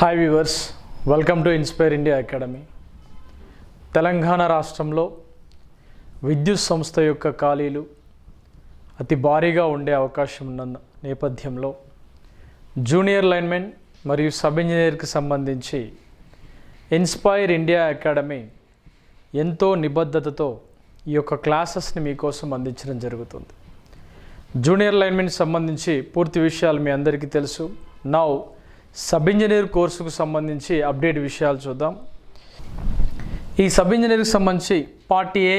Hi viewers welcome to inspire India academy Telangana రాష్ట్రంలో విద్యుత్ సంస్థ యొక్క ఖాళీలు అతి భారీగా ఉండే అవకాశం ఉన్న నేపథ్యంలో జూనియర్ లైన్మెన్ మరియు సబ్ ఇంజనీర్కి సంబంధించి ఇన్స్పైర్ ఇండియా అకాడమీ ఎంతో నిబద్ధతతో ఈ యొక్క క్లాసెస్ని మీకోసం అందించడం జరుగుతుంది. జూనియర్ లైన్మెన్ సంబంధించి పూర్తి విషయాలు మీ అందరికీ తెలుసు. నౌ సబ్ ఇంజనీర్ కోర్సుకు సంబంధించి అప్డేట్ విషయాలు చూద్దాం. ఈ సబ్ ఇంజనీర్కి సంబంధించి part A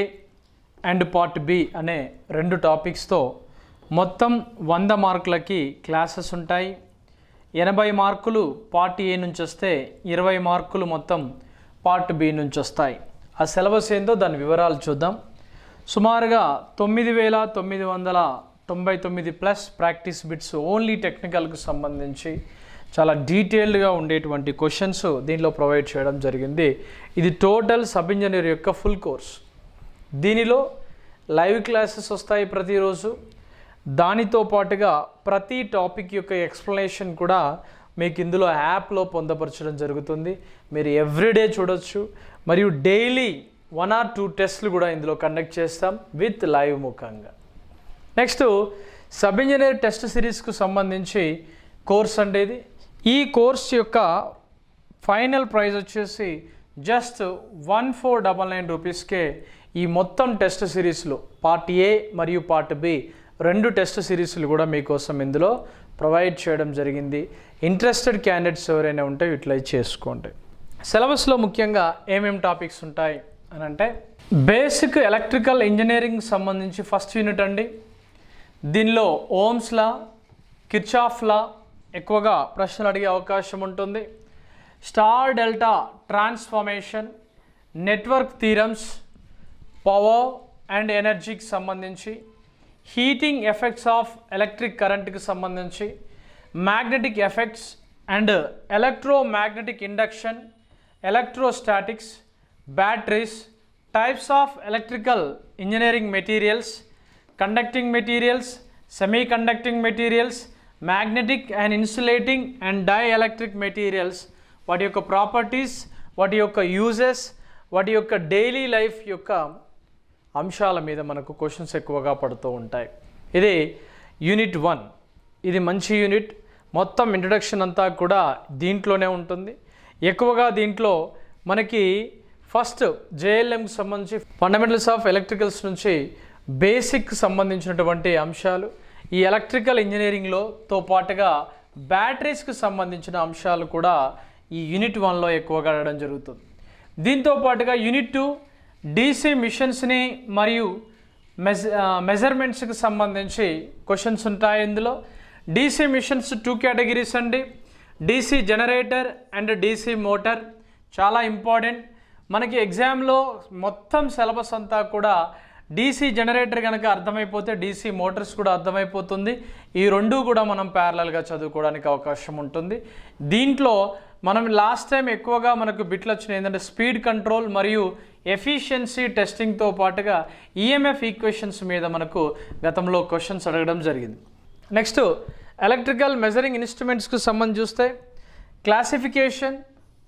and part B అనే రెండు టాపిక్స్తో మొత్తం వంద మార్కులకి క్లాసెస్ ఉంటాయి. ఎనభై మార్కులు పార్ట్ ఏ నుంచి వస్తే ఇరవై మార్కులు మొత్తం పార్ట్ బి నుంచి వస్తాయి. ఆ సిలబస్ ఏందో దాని వివరాలు చూద్దాం. సుమారుగా తొమ్మిది వేల తొమ్మిది వందల తొంభై తొమ్మిది ప్లస్ ప్రాక్టీస్ బిట్స్ ఓన్లీ టెక్నికల్కు సంబంధించి చాలా డీటెయిల్డ్గా ఉండేటువంటి క్వశ్చన్స్ దీనిలో ప్రొవైడ్ చేయడం జరిగింది. ఇది టోటల్ సబ్ ఇంజనీర్ యొక్క ఫుల్ కోర్స్. దీనిలో లైవ్ క్లాసెస్ వస్తాయి ప్రతిరోజు. దానితో పాటుగా ప్రతి టాపిక్ యొక్క ఎక్స్ప్లెనేషన్ కూడా మీకు ఇందులో యాప్లో పొందపరచడం జరుగుతుంది. మీరు ఎవ్రీడే చూడొచ్చు. మరియు డైలీ వన్ ఆర్ టూ టెస్ట్లు కూడా ఇందులో కండక్ట్ చేస్తాం విత్ లైవ్ ముఖంగా. నెక్స్ట్ సబ్ ఇంజనీర్ టెస్ట్ సిరీస్కు సంబంధించి కోర్స్ అంటే ఇది. ఈ కోర్స్ యొక్క ఫైనల్ ప్రైస్ వచ్చేసి just one four double nine రూపీస్కే ఈ మొత్తం టెస్ట్ సిరీస్లో పార్ట్ ఏ మరియు పార్ట్ బి రెండు టెస్ట్ సిరీస్లు కూడా మీకోసం ఇందులో ప్రొవైడ్ చేయడం జరిగింది. ఇంట్రెస్టెడ్ క్యాండిడేట్స్ ఎవరైనా ఉంటే యూటిలైజ్ చేసుకోండి. సిలబస్లో ముఖ్యంగా ఏమేం టాపిక్స్ ఉంటాయి అని అంటే బేసిక్ ఎలక్ట్రికల్ ఇంజనీరింగ్ సంబంధించి ఫస్ట్ యూనిట్ అండి. దీనిలో ఓమ్స్ లా కిర్చాఫ్ లా ఎక్కువగా ప్రశ్నలు అడిగే అవకాశం ఉంటుంది. Star delta transformation network theorems power and ఎనర్జీకి సంబంధించి హీటింగ్ ఎఫెక్ట్స్ ఆఫ్ ఎలక్ట్రిక్ కరెంట్కి సంబంధించి magnetic effects and electromagnetic induction electrostatics batteries types of electrical engineering materials conducting materials semi conducting materials magnetic and insulating and dielectric materials. వాటి యొక్క properties వాటి యొక్క uses వాటి యొక్క డైలీ లైఫ్ యొక్క అంశాల మీద మనకు క్వశ్చన్స్ ఎక్కువగా పడుతూ ఉంటాయి. ఇది యూనిట్ వన్. ఇది మంచి యూనిట్. మొత్తం ఇంట్రడక్షన్ అంతా కూడా దీంట్లోనే ఉంటుంది. ఎక్కువగా దీంట్లో మనకి ఫస్ట్ జేఎల్ఎంకి సంబంధించి ఫండమెంటల్స్ ఆఫ్ ఎలక్ట్రికల్స్ నుంచి బేసిక్ సంబంధించినటువంటి అంశాలు. ఈ ఎలక్ట్రికల్ ఇంజనీరింగ్లోతో పాటుగా బ్యాటరీస్కి సంబంధించిన అంశాలు కూడా ఈ యూనిట్ వన్లో ఎక్కువగా అడగడం జరుగుతుంది. దీంతో పాటుగా యూనిట్ టూ డీసీ మిషన్స్ని మరియు మెజ మెజర్మెంట్స్కి సంబంధించి క్వశ్చన్స్ ఉంటాయి ఇందులో. డీసీ మిషన్స్ టూ కేటగిరీస్ అండి. DC generator and DC motor చాలా ఇంపార్టెంట్. మనకి ఎగ్జామ్లో మొత్తం సిలబస్ అంతా కూడా డీసీ జనరేటర్ కనుక అర్థమైపోతే డీసీ మోటార్స్ కూడా అర్థమైపోతుంది. ఈ రెండు కూడా మనం ప్యారలల్గా చదువుకోవడానికి అవకాశం ఉంటుంది. దీంట్లో మనం లాస్ట్ టైం ఎక్కువగా మనకు బిట్లు వచ్చినాయి. ఏంటంటే స్పీడ్ కంట్రోల్ మరియు ఎఫిషియన్సీ టెస్టింగ్తో పాటుగా ఈఎంఎఫ్ ఈక్వేషన్స్ మీద మనకు గతంలో క్వశ్చన్స్ అడగడం జరిగింది. నెక్స్ట్ ఎలక్ట్రికల్ మెజరింగ్ ఇన్స్ట్రుమెంట్స్కి సంబంధించి చూస్తే classification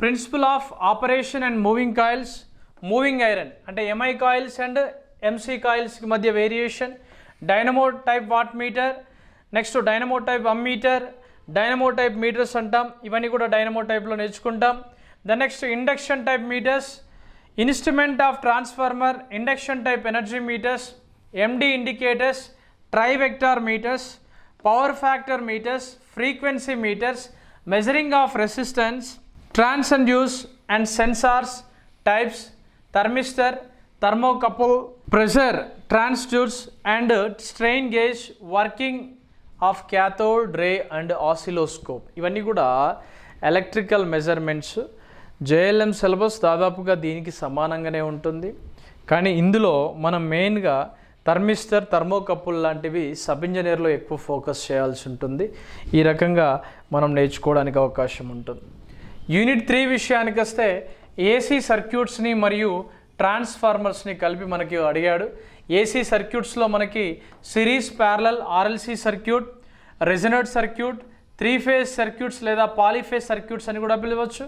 principle of operation and moving coils moving iron అంటే ఎంఐ కాయిల్స్ అండ్ ఎంసీ కాయిల్స్కి మధ్య variation dynamo type watt meter next dynamo type ammeter dynamo type meters అంటాం. ఇవన్నీ కూడా డైనమో టైప్లో నేర్చుకుంటాం. The next induction type meters instrument of transformer induction type energy meters MD indicators trivector meters power factor meters frequency meters measuring of resistance transducers and sensors types thermistor thermocouple pressure transducers and strain gauge working of cathode ray and oscilloscope ఇవన్నీ కూడా electrical measurements JLM syllabus దాదాపుగా దీనికి సమానంగానే ఉంటుంది. కానీ ఇందులో మనం మెయిన్గా థర్మిస్టర్ థర్మోకప్పుల్ లాంటివి సబ్ ఇంజనీర్లో ఎక్కువ ఫోకస్ చేయాల్సి ఉంటుంది. ఈ రకంగా మనం నేర్చుకోవడానికి అవకాశం ఉంటుంది. యూనిట్ త్రీ విషయానికి వస్తే ఏసీ సర్క్యూట్స్ని మరియు ట్రాన్స్ఫార్మర్స్ని కలిపి మనకి అడిగాడు. ఏసీ సర్క్యూట్స్లో మనకి series parallel RLC circuit resonant circuit three phase circuits లేదా పాలిఫేజ్ సర్క్యూట్స్ అని కూడా పిలవచ్చు.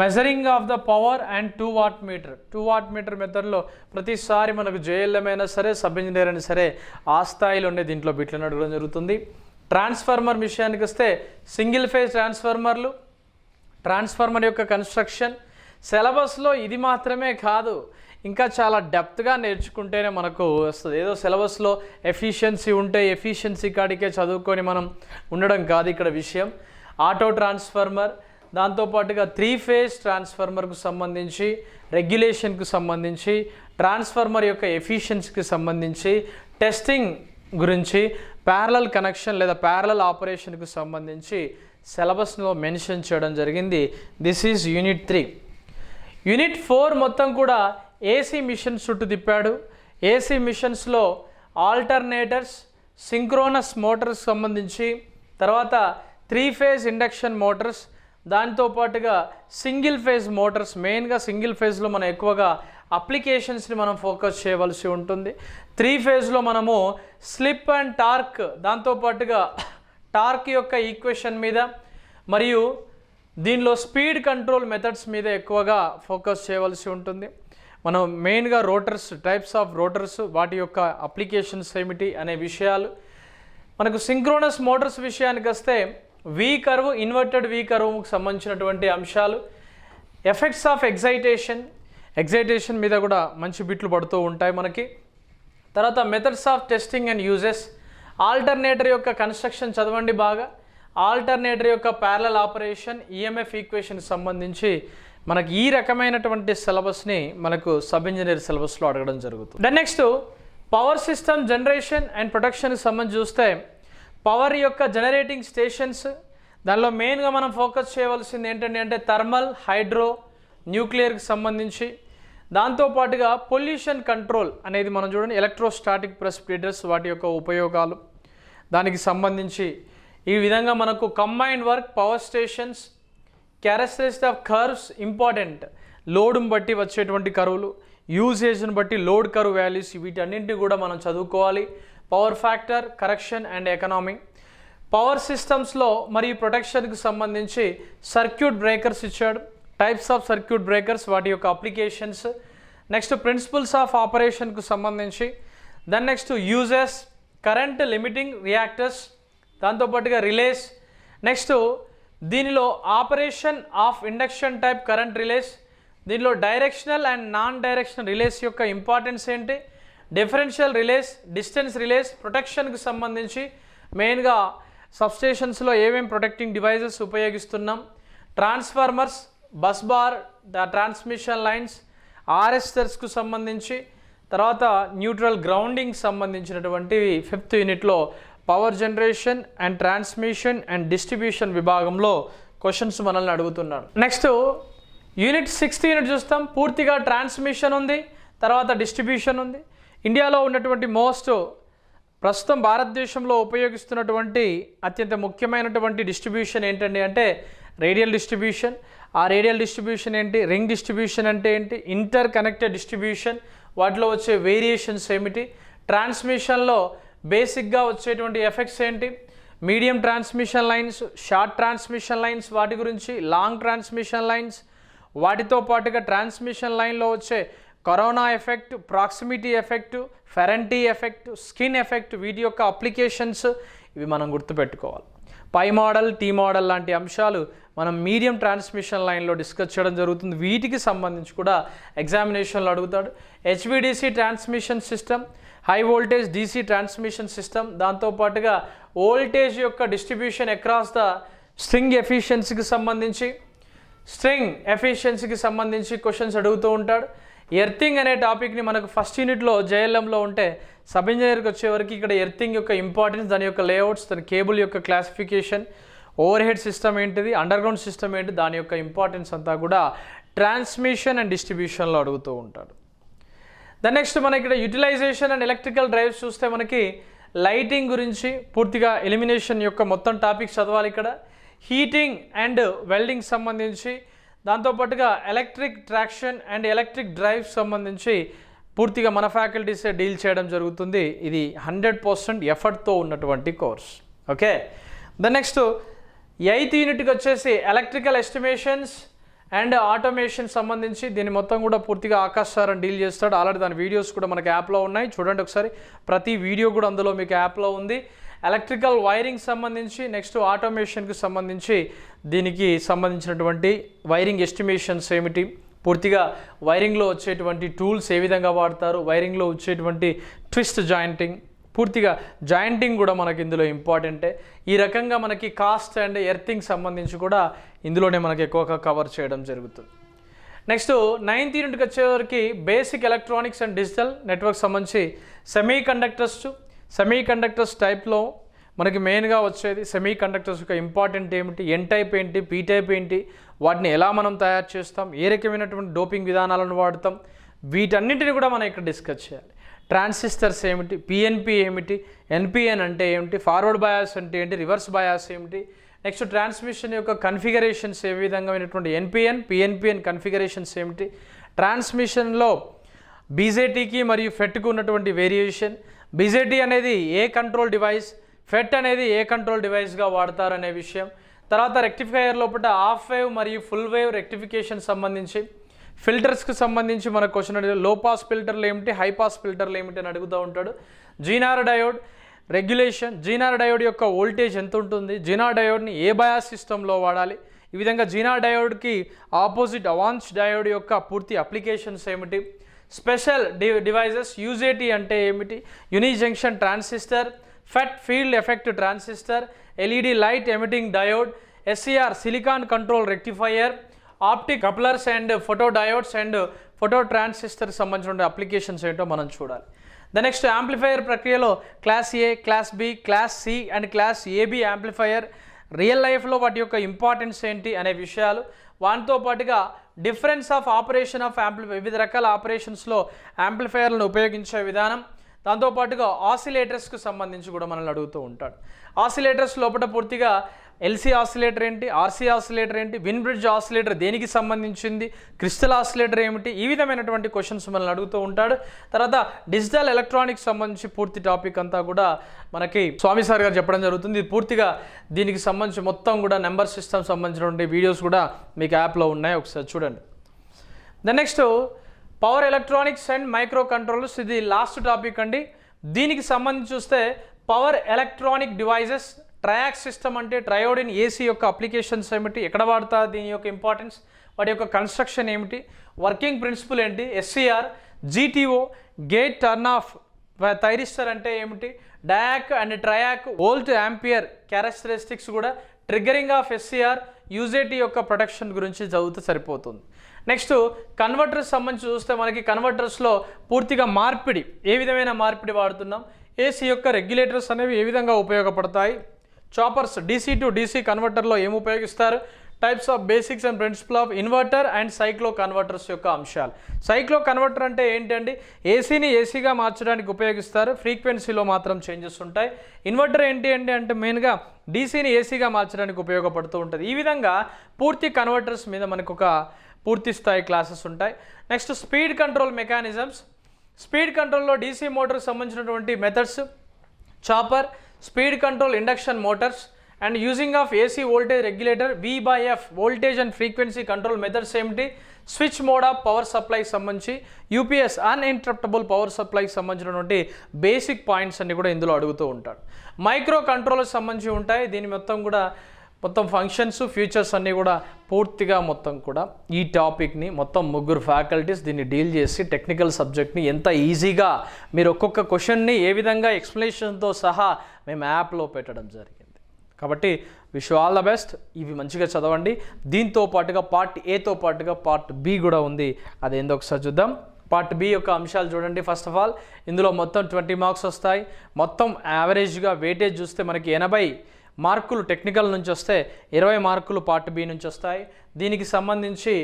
Measuring of the power and two watt meter. Two watt meter మెథడ్లో ప్రతిసారి మనకు జేఎల్ఎం అయినా సరే సబ్ ఇంజనీర్ అయినా సరే ఆ స్థాయిలో ఉండే దీంట్లో బిట్లను అడగడం జరుగుతుంది. ట్రాన్స్ఫార్మర్ విషయానికి వస్తే సింగిల్ ఫేజ్ ట్రాన్స్ఫార్మర్లు ట్రాన్స్ఫార్మర్ యొక్క కన్స్ట్రక్షన్ సిలబస్లో ఇది మాత్రమే కాదు. ఇంకా చాలా డెప్త్గా నేర్చుకుంటేనే మనకు వస్తుంది. ఏదో సిలబస్లో ఎఫిషియన్సీ ఉంటే ఎఫిషియన్సీ కాడికే చదువుకొని మనం ఉండడం కాదు ఇక్కడ విషయం. ఆటో ట్రాన్స్ఫార్మర్ దాంతోపాటుగా త్రీ ఫేజ్ ట్రాన్స్ఫార్మర్కు సంబంధించి రెగ్యులేషన్కు సంబంధించి ట్రాన్స్ఫార్మర్ యొక్క ఎఫిషియన్సీకి సంబంధించి టెస్టింగ్ గురించి ప్యారలల్ కనెక్షన్ లేదా ప్యారలల్ ఆపరేషన్కు సంబంధించి సిలబస్లో మెన్షన్ చేయడం జరిగింది. This is unit three. Unit four మొత్తం కూడా ఏసీ మిషన్ చుట్టూ తిప్పాడు. ఏసీ మిషన్స్లో ఆల్టర్నేటర్స్ సింక్రోనస్ మోటార్స్ సంబంధించి తర్వాత త్రీ ఫేజ్ ఇండక్షన్ మోటార్స్ దాంతో పాటుగా సింగిల్ ఫేజ్ మోటార్స్ మెయిన్గా సింగిల్ ఫేజ్లో మనం ఎక్కువగా అప్లికేషన్స్ని మనం ఫోకస్ చేయవలసి ఉంటుంది. త్రీ ఫేజ్లో మనము స్లిప్ అండ్ టార్క్ దాంతోపాటుగా టార్క్ యొక్క ఈక్వేషన్ మీద మరియు దీనిలో స్పీడ్ కంట్రోల్ మెథడ్స్ మీద ఎక్కువగా ఫోకస్ చేయవలసి ఉంటుంది. మనం మెయిన్గా రోటర్స్ టైప్స్ ఆఫ్ రోటర్స్ వాటి యొక్క అప్లికేషన్స్ ఏమిటి అనే విషయాలు. మనకు సింక్రోనస్ మోటార్స్ విషయానికి వస్తే వీ కర్వ్ ఇన్వర్టెడ్ వీ కర్వ్కి సంబంధించినటువంటి అంశాలు. ఎఫెక్ట్స్ ఆఫ్ ఎగ్జైటేషన్ ఎగ్జైటేషన్ మీద కూడా మంచి బిట్లు పడుతూ ఉంటాయి మనకి. తర్వాత methods of testing and uses alternator యొక్క కన్స్ట్రక్షన్ చదవండి బాగా. ఆల్టర్నేటర్ యొక్క ప్యారలల్ ఆపరేషన్ ఈఎంఎఫ్ ఈక్వేషన్ సంబంధించి మనకి ఈ రకమైనటువంటి సిలబస్ని మనకు సబ్ ఇంజనీర్ సిలబస్లో అడగడం జరుగుతుంది. Then next power system generation and ప్రొటెక్షన్కి సంబంధించి చూస్తే పవర్ యొక్క జనరేటింగ్ స్టేషన్స్ దానిలో మెయిన్గా మనం ఫోకస్ చేయవలసింది ఏంటంటే అంటే థర్మల్ హైడ్రో న్యూక్లియర్కి సంబంధించి. దాంతోపాటుగా పొల్యూషన్ కంట్రోల్ అనేది మనం చూడండి ఎలక్ట్రోస్టాటిక్ ప్రెస్పిరేటర్స్ వాటి యొక్క ఉపయోగాలు. దానికి సంబంధించి ఈ విధంగా మనకు combined work power stations characteristic of curves important లోడ్ని బట్టి వచ్చేటువంటి కరువులు యూసేజ్ని బట్టి లోడ్ కరువు వాల్యూస్ వీటన్నింటినీ కూడా మనం చదువుకోవాలి. Power factor correction and economy power సిస్టమ్స్లో మరియు ప్రొటెక్షన్కి సంబంధించి సర్క్యూట్ బ్రేకర్స్ ఇచ్చాడు. టైప్స్ ఆఫ్ సర్క్యూట్ బ్రేకర్స్ వాటి యొక్క అప్లికేషన్స్ నెక్స్ట్ ప్రిన్సిపల్స్ ఆఫ్ ఆపరేషన్కు సంబంధించి. Then next uses current limiting reactors దాంతోపాటుగా రిలేస్ నెక్స్ట్ దీనిలో operation of induction type current relays దీనిలో directional and non directional relays యొక్క ఇంపార్టెన్స్ ఏంటి డిఫరెన్షియల్ రిలేస్ డిస్టెన్స్ రిలేస్ ప్రొటెక్షన్కి సంబంధించి మెయిన్గా సబ్స్టేషన్స్లో ఏమేమి protecting devices ఉపయోగిస్తున్నాం transformers bus bar the transmission lines ఆర్ఎస్టర్స్కు సంబంధించి తర్వాత న్యూట్రల్ గ్రౌండింగ్ సంబంధించినటువంటివి ఫిఫ్త్ యూనిట్లో power generation and transmission and distribution విభాగంలో క్వశ్చన్స్ మనల్ని అడుగుతున్నాడు నెక్స్ట్ యూనిట్ సిక్స్త్ యూనిట్ చూస్తాం. పూర్తిగా ట్రాన్స్మిషన్ ఉంది. తర్వాత డిస్ట్రిబ్యూషన్ ఉంది. ఇండియాలో ఉన్నటువంటి మోస్ట్ ప్రస్తుతం భారతదేశంలో ఉపయోగిస్తున్నటువంటి అత్యంత ముఖ్యమైనటువంటి డిస్ట్రిబ్యూషన్ ఏంటండి అంటే రేడియల్ డిస్ట్రిబ్యూషన్. ఆ రేడియల్ డిస్ట్రిబ్యూషన్ ఏంటి? రింగ్ డిస్ట్రిబ్యూషన్ అంటే ఏంటి? Interconnected distribution. వాటిలో వచ్చే వేరియేషన్స్ ఏమిటి? ట్రాన్స్మిషన్లో బేసిక్గా వచ్చేటువంటి ఎఫెక్ట్స్ ఏంటి? Medium transmission lines short transmission lines వాటి గురించి లాంగ్ ట్రాన్స్మిషన్ లైన్స్ వాటితో పాటుగా ట్రాన్స్మిషన్ లైన్లో వచ్చే corona effect proximity effect Ferranti effect skin effect వీటి యొక్క అప్లికేషన్స్ ఇవి మనం గుర్తుపెట్టుకోవాలి. పై మోడల్ టీ మోడల్ లాంటి అంశాలు మనం మీడియం ట్రాన్స్మిషన్ లైన్లో డిస్కస్ చేయడం జరుగుతుంది. వీటికి సంబంధించి కూడా ఎగ్జామినేషన్లో అడుగుతాడు. HVDC transmission system high voltage DC transmission system దాంతోపాటుగా వోల్టేజ్ యొక్క డిస్ట్రిబ్యూషన్ అక్రాస్ ద స్ట్రింగ్ ఎఫిషియన్సీకి సంబంధించి స్ట్రింగ్ ఎఫిషియన్సీకి సంబంధించి క్వశ్చన్స్ అడుగుతూ ఉంటాడు. ఎర్తింగ్ అనే టాపిక్ని మనకు ఫస్ట్ యూనిట్లో జేఎల్ఎంలో ఉంటే సబ్ ఇంజనీర్కి వచ్చేవరకు ఇక్కడ ఎర్తింగ్ యొక్క ఇంపార్టెన్స్ దాని యొక్క లేఅవుట్స్ దాని కేబుల్ యొక్క క్లాసిఫికేషన్ ఓవర్ హెడ్ సిస్టమ్ ఏంటిది? అండర్ గ్రౌండ్ సిస్టమ్ ఏంటి? దాని యొక్క ఇంపార్టెన్స్ అంతా కూడా ట్రాన్స్మిషన్ అండ్ డిస్ట్రిబ్యూషన్లో అడుగుతూ ఉంటాడు దెన్ నెక్స్ట్ మన ఇక్కడ యూటిలైజేషన్ అండ్ ఎలక్ట్రికల్ డ్రైవ్స్ చూస్తే మనకి లైటింగ్ గురించి పూర్తిగా ఎలిమినేషన్ యొక్క మొత్తం టాపిక్ చదవాలి ఇక్కడ. హీటింగ్ అండ్ వెల్డింగ్ సంబంధించి దాంతోపాటుగా electric traction and electric drive సంబంధించి పూర్తిగా మన ఫ్యాకల్టీసే డీల్ చేయడం జరుగుతుంది. ఇది హండ్రెడ్ పర్సెంట్ ఎఫర్ట్తో ఉన్నటువంటి course. Okay? The next eighth యూనిట్కి వచ్చేసి ఎలక్ట్రికల్ ఎస్టిమేషన్స్ అండ్ ఆటోమేషన్ సంబంధించి దీన్ని మొత్తం కూడా పూర్తిగా ఆకాశ్ సార్ అని డీల్ చేస్తాడు. ఆల్రెడీ దాని వీడియోస్ కూడా మనకి యాప్లో ఉన్నాయి. చూడండి ఒకసారి. ప్రతి వీడియో కూడా అందులో మీకు యాప్లో ఉంది. ఎలక్ట్రికల్ వైరింగ్ సంబంధించి నెక్స్ట్ ఆటోమేషన్కి సంబంధించి దీనికి సంబంధించినటువంటి వైరింగ్ ఎస్టిమేషన్స్ ఏమిటి? పూర్తిగా వైరింగ్లో వచ్చేటువంటి టూల్స్ ఏ విధంగా వాడతారు? వైరింగ్లో వచ్చేటువంటి ట్విస్ట్ జాయింటింగ్ పూర్తిగా జాయింటింగ్ కూడా మనకి ఇందులో ఇంపార్టెంటే. ఈ రకంగా మనకి కాస్ట్ అండ్ ఎర్తింగ్ సంబంధించి కూడా ఇందులోనే మనకి ఎక్కువగా కవర్ చేయడం జరుగుతుంది. నెక్స్ట్ నైన్త్ యూనిట్కి వచ్చేవరకు basic electronics and digital network సంబంధించి సెమీ కండక్టర్స్ సెమీ కండక్టర్స్ టైప్లో మనకి మెయిన్గా వచ్చేది సెమీ కండక్టర్స్ యొక్క ఇంపార్టెంట్ ఏమిటి ఎన్ టైప్ ఏంటి పీ టైప్ ఏంటి వాటిని ఎలా మనం తయారు చేస్తాం ఏ రకమైనటువంటి డోపింగ్ విధానాలను వాడతాం వీటన్నిటిని కూడా మనం ఇక్కడ డిస్కస్ చేయాలి. ట్రాన్సిస్టర్స్ ఏమిటి? పిఎన్పి ఏమిటి? ఎన్పిఎన్ అంటే ఏమిటి? ఫార్వర్డ్ బయాస్ అంటే ఏంటి? రివర్స్ బయాస్ ఏమిటి? నెక్స్ట్ ట్రాన్స్మిషన్ యొక్క కన్ఫిగరేషన్స్ ఏ విధంగామైనటువంటి ఎన్పిఎన్ పిఎన్పిఎన్ కన్ఫిగరేషన్స్ ఏమిటి? ట్రాన్స్మిషన్లో బీజేటీకి మరియు ఫెట్కు ఉన్నటువంటి వేరియేషన్ బీజేటీ అనేది ఏ కంట్రోల్ డివైస్ ఫెట్ అనేది ఏ కంట్రోల్ డివైస్గా వాడతారు అనే విషయం. తర్వాత రెక్టిఫైయర్ లోపల హాఫ్ వేవ్ మరియు ఫుల్ వేవ్ రెక్టిఫికేషన్ సంబంధించి ఫిల్టర్స్కి సంబంధించి మన క్వశ్చన్ అడిగితే లో పాస్ ఫిల్టర్లు ఏమిటి? హై పాస్ ఫిల్టర్లు ఏమిటి అని అడుగుతూ ఉంటాడు. Zener diode regulation Zener diode యొక్క వోల్టేజ్ ఎంత ఉంటుంది? జీనార్ డయోడ్ని ఏ బయాస్ సిస్టంలో వాడాలి? ఈ విధంగా జీనార్ డయోడ్కి ఆపోజిట్ అవాన్స్ డయోడ్ యొక్క పూర్తి అప్లికేషన్స్ ఏమిటి? స్పెషల్ డి డివైజెస్ యూజేటీ అంటే ఏమిటి? Unijunction transistor FET field effect transistor LED light emitting diode SCR silicon control rectifier optic couplers and photo diodes and photo transistor సంబంధించిన applications ఏంటో మనం చూడాలి. The next amplifier ప్రక్రియలో class A class B class C and class AB amplifier real లైఫ్లో వాటి యొక్క importance ఏంటి అనే విషయాలు వాటితో పాటుగా డిఫరెన్స్ ఆఫ్ ఆపరేషన్ ఆఫ్ యాంప్లి వివిధ రకాల ఆపరేషన్స్లో యాంప్లిఫైయర్లను ఉపయోగించే విధానం దాంతోపాటుగా ఆసిలేటర్స్కు సంబంధించి కూడా మనల్ని అడుగుతూ ఉంటాడు. ఆసిలేటర్స్ లోపల పూర్తిగా ఎల్సీ ఆసిలేటర్ ఏంటి? ఆర్సీ ఆసిలేటర్ ఏంటి? విన్ బ్రిడ్జ్ ఆసిలేటర్ దేనికి సంబంధించింది? క్రిస్టల్ ఆసిలేటర్ ఏమిటి? ఈ విధమైనటువంటి క్వశ్చన్స్ మనల్ని అడుగుతూ ఉంటాడు. తర్వాత డిజిటల్ ఎలక్ట్రానిక్స్ సంబంధించి పూర్తి టాపిక్ అంతా కూడా మనకి స్వామి సార్ గారు చెప్పడం జరుగుతుంది. పూర్తిగా దీనికి సంబంధించి మొత్తం కూడా నెంబర్ సిస్టమ్ సంబంధించినటువంటి వీడియోస్ కూడా మీకు యాప్లో ఉన్నాయి. ఒకసారి చూడండి. The next power electronics and microcontrollers ఇది లాస్ట్ టాపిక్ అండి. దీనికి సంబంధించి చూస్తే power electronic devices TRIAC system అంటే ట్రయోడిన్ ఏసీ యొక్క అప్లికేషన్స్ ఏమిటి? ఎక్కడ వాడతా? దీని యొక్క ఇంపార్టెన్స్? వాటి యొక్క కన్స్ట్రక్షన్ ఏమిటి? వర్కింగ్ ప్రిన్సిపల్ ఏంటి? SCR GTO gate turn off thyristor అంటే ఏమిటి? Diac and triac volt ampere characteristics కూడా ట్రిగ్గరింగ్ ఆఫ్ ఎస్సీఆర్ యూజేటీ యొక్క ప్రొటెక్షన్ గురించి చదివితే సరిపోతుంది. నెక్స్ట్ కన్వర్టర్స్ సంబంధించి చూస్తే మనకి కన్వర్టర్స్లో పూర్తిగా మార్పిడి ఏ విధమైన మార్పిడి వాడుతున్నాం? ఏసీ యొక్క రెగ్యులేటర్స్ అనేవి ఏ విధంగా ఉపయోగపడతాయి? చాపర్స్ డీసీ టు డీసీ కన్వర్టర్లో ఏం ఉపయోగిస్తారు? Types of basics and principle of inverter and cycloconverters యొక్క అంశాలు. సైక్లో కన్వర్టర్ అంటే ఏంటండి? ఏసీని ఏసీగా మార్చడానికి ఉపయోగిస్తారు. ఫ్రీక్వెన్సీలో మాత్రం చేంజెస్ ఉంటాయి. ఇన్వర్టర్ ఏంటి అండి అంటే మెయిన్గా డీసీని ఏసీగా మార్చడానికి ఉపయోగపడుతూ ఉంటుంది. ఈ విధంగా పూర్తి కన్వర్టర్స్ మీద మనకు ఒక పూర్తి స్థాయి క్లాసెస్ ఉంటాయి. Next speed control mechanisms speed కంట్రోల్లో డీసీ మోటార్ సంబంధించినటువంటి methods chopper speed control induction motors and using of AC voltage regulator V by F voltage and frequency control methods ఏమిటి? స్విచ్ మోడ్ ఆఫ్ పవర్ సప్లైకి సంబంధించి UPS అన్ఇంటరప్టబుల్ power సప్లైకి సంబంధించినటువంటి basic points అన్ని కూడా ఇందులో అడుగుతూ ఉంటాడు మైక్రో కంట్రోల్కి సంబంధించి ఉంటాయి. దీని మొత్తం కూడా మొత్తం ఫంక్షన్స్ ఫ్యూచర్స్ అన్నీ కూడా పూర్తిగా మొత్తం కూడా ఈ టాపిక్ని మొత్తం ముగ్గురు ఫ్యాకల్టీస్ దీన్ని డీల్ చేసి టెక్నికల్ సబ్జెక్ట్ని ఎంత ఈజీగా మీరు ఒక్కొక్క క్వశ్చన్ని ఏ విధంగా ఎక్స్ప్లెనేషన్తో సహా మేము యాప్లో పెట్టడం జరిగింది. కాబట్టి విష్ ఆల్ ద బెస్ట్ ఇవి మంచిగా చదవండి. దీంతో పాటుగా పార్ట్ ఏతో పాటుగా పార్ట్ బి కూడా ఉంది. అదేందో ఒకసారి చూద్దాం. పార్ట్ బి యొక్క అంశాలు చూడండి ఫస్ట్ ఆఫ్ ఆల్ ఇందులో మొత్తం ట్వంటీ మార్క్స్ వస్తాయి. మొత్తం యావరేజ్గా వెయిటేజ్ చూస్తే మనకి ఎనభై మార్కులు టెక్నికల్ నుంచి వస్తే ఇరవై మార్కులు పార్ట్ బి నుంచి వస్తాయి. దీనికి సంబంధించి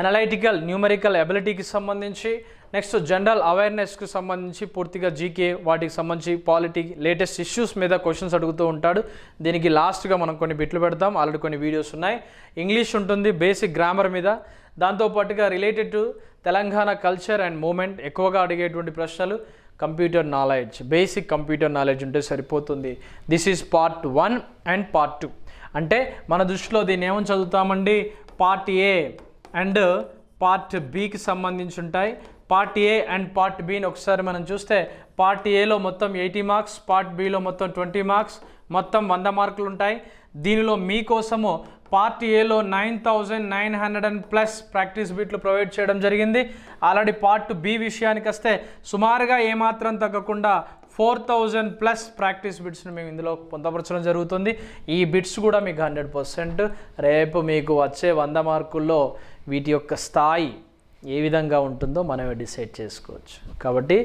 అనలైటికల్ న్యూమరికల్ అబిలిటీకి సంబంధించి నెక్స్ట్ జనరల్ అవేర్నెస్కి సంబంధించి పూర్తిగా జీకే వాటికి సంబంధించి పాలిటీ లేటెస్ట్ ఇష్యూస్ మీద క్వశ్చన్స్ అడుగుతూ ఉంటాడు. దీనికి లాస్ట్గా మనం కొన్ని బిట్లు పెడతాం. ఆల్రెడీ కొన్ని వీడియోస్ ఉన్నాయి. ఇంగ్లీష్ ఉంటుంది బేసిక్ గ్రామర్ మీద. దాంతోపాటుగా related to Telangana culture and movement ఎక్కువగా అడిగేటువంటి ప్రశ్నలు. Computer knowledge basic computer knowledge ఉంటే సరిపోతుంది. This is part one and part two అంటే మన దృష్టిలో దీన్ని ఏమని చదువుతామండి? పార్ట్ ఏ అండ్ పార్ట్ బికి సంబంధించి ఉంటాయి. పార్ట్ ఏ అండ్ పార్ట్ బిని ఒకసారి మనం చూస్తే పార్ట్ ఏలో మొత్తం ఎయిటీ మార్క్స్ పార్ట్ బిలో మొత్తం ట్వంటీ మార్క్స్ మొత్తం వంద మార్కులు ఉంటాయి. దీనిలో మీకోసము పార్ట్ ఏలో nine thousand nine hundred and plus practice బిట్లు ప్రొవైడ్ చేయడం జరిగింది. ఆల్రెడీ పార్ట్ బి విషయానికి వస్తే సుమారుగా ఏమాత్రం తగ్గకుండా ఫోర్ థౌజండ్ ప్లస్ ప్రాక్టీస్ బిట్స్ని మేము ఇందులో పొందపరచడం జరుగుతుంది. ఈ బిట్స్ కూడా మీకు హండ్రెడ్ పర్సెంట్. రేపు మీకు వచ్చే వంద మార్కుల్లో వీటి యొక్క స్థాయి ఏ విధంగా ఉంటుందో మనమే డిసైడ్ చేసుకోవచ్చు. కాబట్టి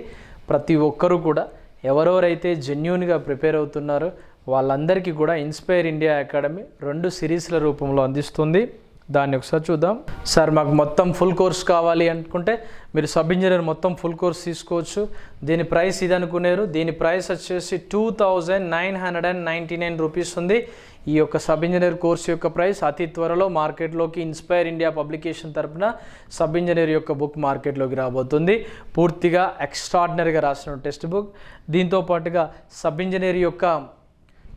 ప్రతి ఒక్కరూ కూడా ఎవరెవరైతే జెన్యున్గా ప్రిపేర్ అవుతున్నారో వాళ్ళందరికీ కూడా ఇన్స్పైర్ ఇండియా అకాడమీ రెండు సిరీస్ల రూపంలో అందిస్తుంది. దాన్ని ఒకసారి చూద్దాం. సార్ మాకు మొత్తం ఫుల్ కోర్స్ కావాలి అనుకుంటే మీరు సబ్ ఇంజనీర్ మొత్తం ఫుల్ కోర్స్ తీసుకోవచ్చు. దీని ప్రైస్ ఇది అనుకున్నారు దీని ప్రైస్ వచ్చేసి two thousand nine hundred and ninety nine rupees ఉంది. ఈ యొక్క సబ్ ఇంజనీర్ కోర్స్ యొక్క ప్రైస్ అతి త్వరలో మార్కెట్లోకి ఇన్స్పైర్ ఇండియా పబ్లికేషన్ తరపున సబ్ ఇంజనీర్ యొక్క బుక్ మార్కెట్లోకి రాబోతుంది. పూర్తిగా ఎక్స్ట్రాడినరీగా రాసిన టెక్స్ట్ బుక్ దీంతో పాటుగా సబ్ ఇంజనీర్ యొక్క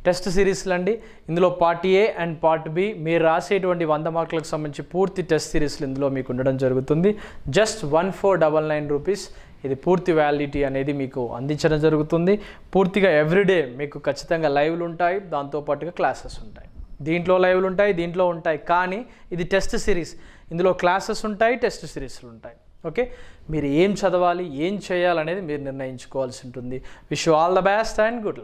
టెస్ట్ సిరీస్లు అండి ఇందులో part A and part B మీరు రాసేటువంటి వంద మార్కులకు సంబంధించి పూర్తి టెస్ట్ సిరీస్లు ఇందులో మీకు ఉండడం జరుగుతుంది. Just one four double nine rupees ఇది పూర్తి వ్యాలిడిటీ అనేది మీకు అందించడం జరుగుతుంది. పూర్తిగా ఎవ్రీడే మీకు ఖచ్చితంగా లైవ్లు ఉంటాయి. దాంతోపాటుగా క్లాసెస్ ఉంటాయి. దీంట్లో లైవ్లు ఉంటాయి దీంట్లో ఉంటాయి. కానీ ఇది టెస్ట్ సిరీస్. ఇందులో క్లాసెస్ ఉంటాయి టెస్ట్ సిరీస్లు ఉంటాయి. ఓకే? మీరు ఏం చదవాలి ఏం చేయాలనేది మీరు నిర్ణయించుకోవాల్సి ఉంటుంది. Wish all the best and good luck